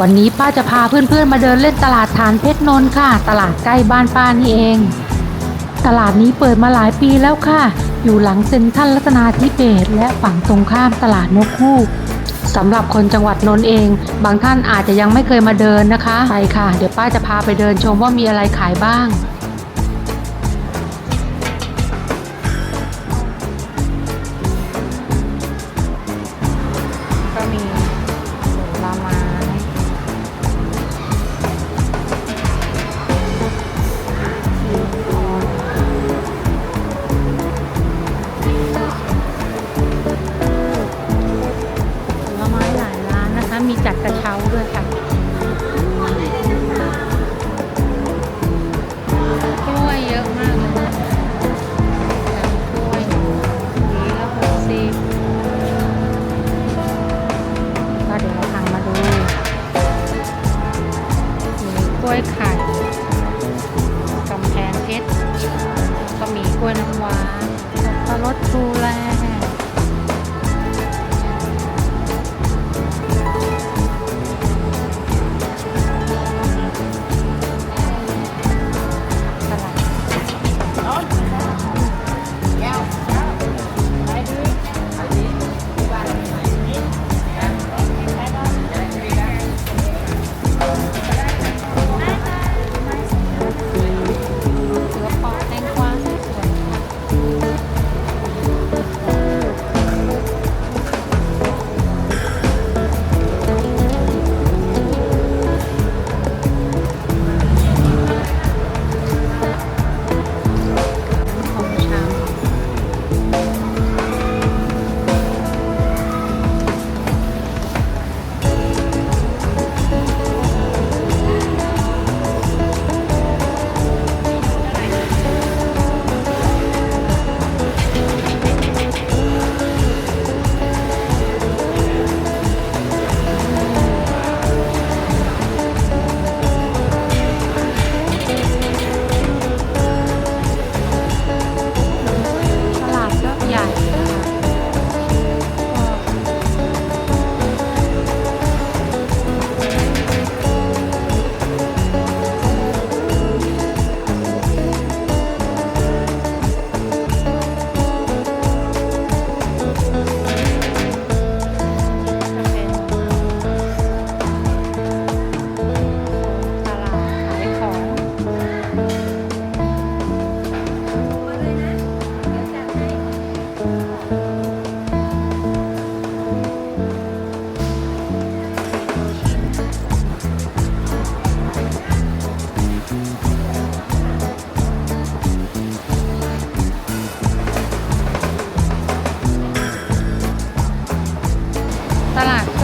วันนี้ป้าจะพาเพื่อนๆมาเดินเล่นตลาดฐานเพชรนนท์ค่ะ ตลาดใกล้บ้านป้านี่เอง ตลาดนี้เปิดมาหลายปีแล้วค่ะ อยู่หลังเซ็นทรัลรัตนาธิเบศและฝั่งตรงข้ามตลาดนกคู่สำหรับคนจังหวัดนนท์เอง บางท่านอาจจะยังไม่เคยมาเดินนะคะ ไปค่ะ เดี๋ยวป้าจะพาไปเดินชมว่ามีอะไรขายบ้าง ตลาด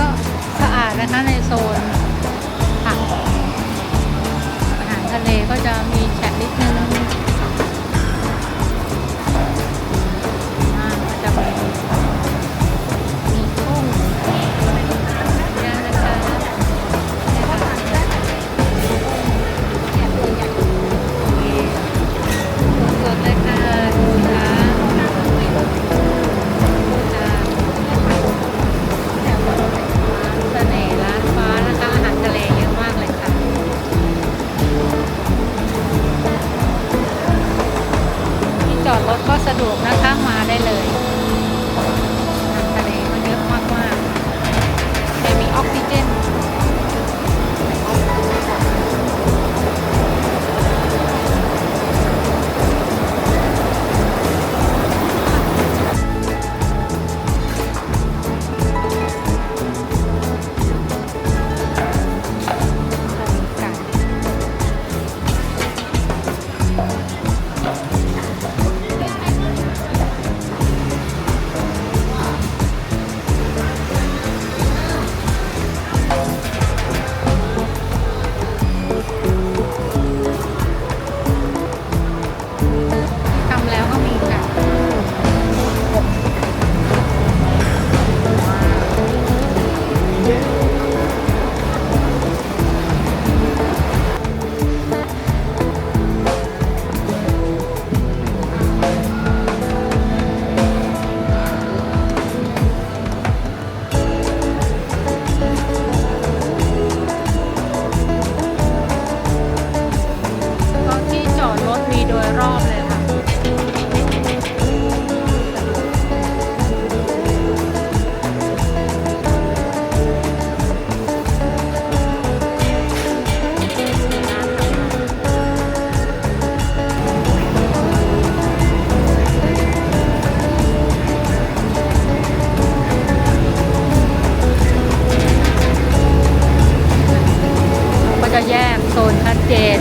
ชัดเจน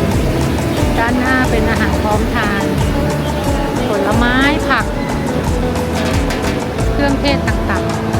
ด้านหน้าเป็นอาหารพร้อมทาน ผลไม้ผัก เครื่องเทศต่างๆ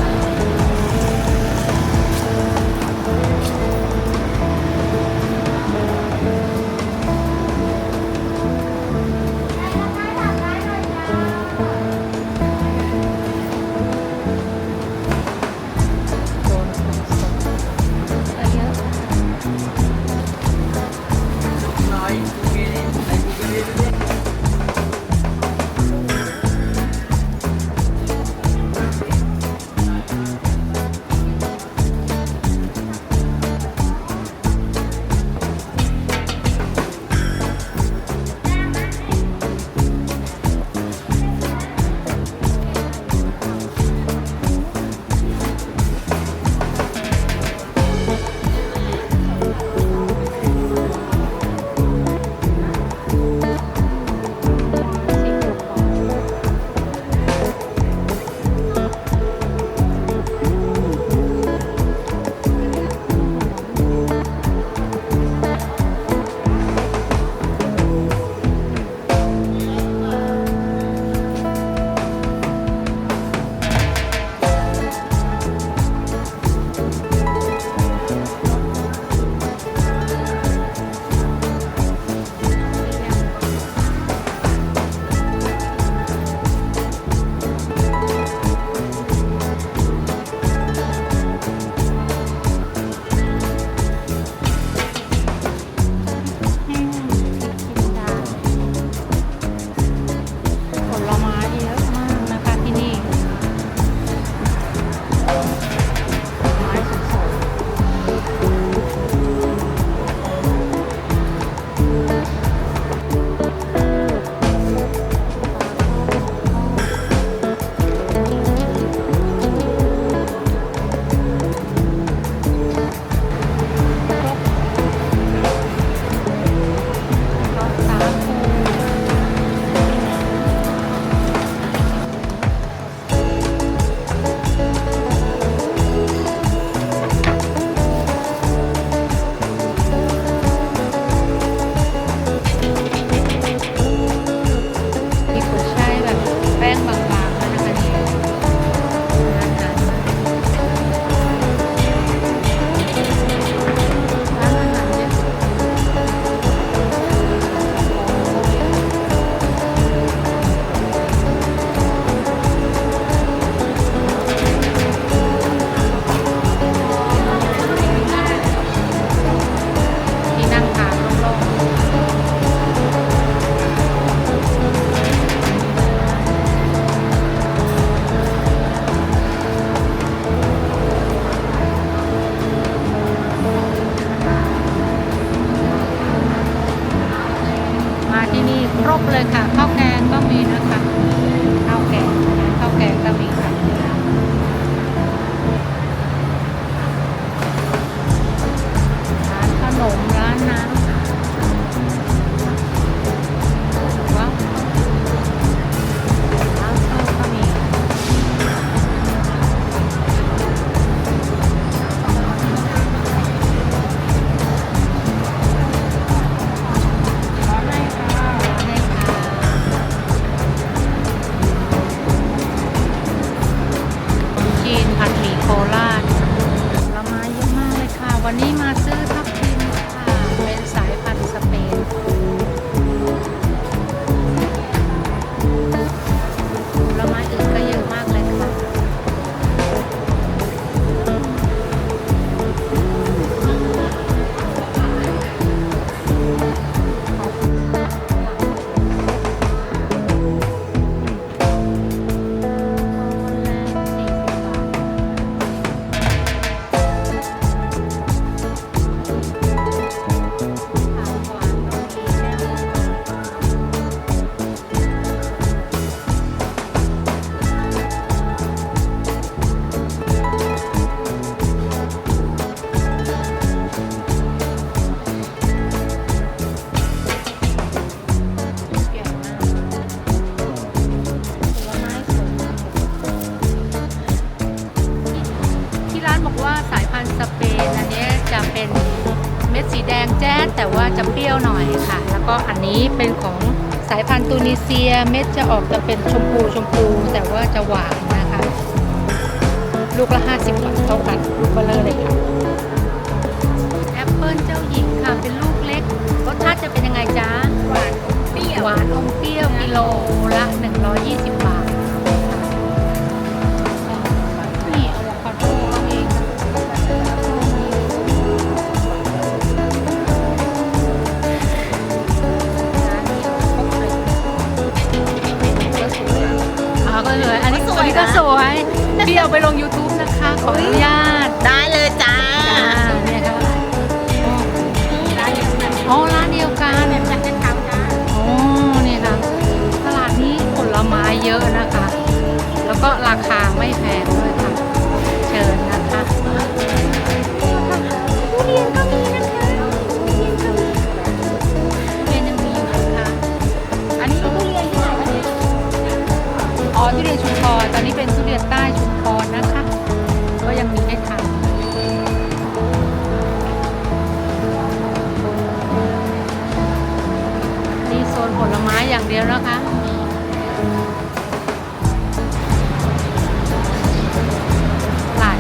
啊生 แจ๊ดแต่ว่าจะเปรี้ยวหน่อยค่ะ แล้วก็อันนี้เป็นของสายพันธุ์ตูนิเซียเม็ดจะออกจะเป็นชมพูชมพู แต่ว่าจะหวานนะคะ ลูกละ 50บาทเท่ากันลูกเบลเลอร์เลยค่ะแอปเปิลเจ้าหญิงค่ะเป็นลูกเล็กรสชาติจะเป็นยังไงจ๊ะหวานอมเปรี้ยวหวานอมเปรี้ยวกิโลละ 120 บาท เลยอันนี้อันนี้ก็สวยพี่เอาไปลง YouTube นะคะ ขออนุญาตได้เลยจ้าจ้าเนี่ยค่ะอ๋อร้านเดียวกันแบบจากเช้าจ้าอ๋อเนี่ยค่ะตลาดนี้ผลไม้เยอะนะคะ แล้วก็ราคาไม่แพง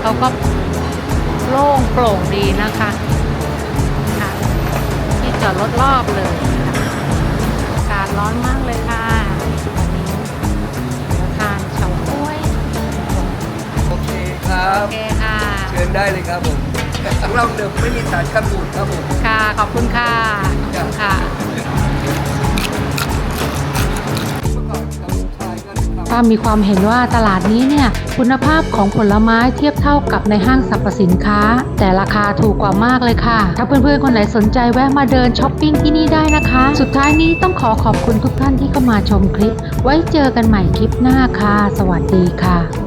เขาก็โล่งโปร่งดีนะคะค่ะ ที่จอดรถรอบเลยค่ะอากาศร้อนมากเลยค่ะวันนี้เดี๋ยวทานเฉาก้วยโอเคครัโอบ เคค่ะ เชิญได้เลยครับผม ของเราเดิมไม่มีสารกันบูดครับผม ค่ะขอบคุณค่ะ ถ้ามีความเห็นว่าตลาดนี้เนี่ยคุณภาพของผลไม้เทียบเท่ากับในห้างสรรพสินค้า แต่ราคาถูกกว่ามากเลยค่ะ ถ้าเพื่อนๆคนไหนสนใจแวะมาเดินช้อปปิ้งที่นี่ได้นะคะ สุดท้ายนี้ต้องขอขอบคุณทุกท่านที่เข้ามาชมคลิป ไว้เจอกันใหม่คลิปหน้าค่ะ สวัสดีค่ะ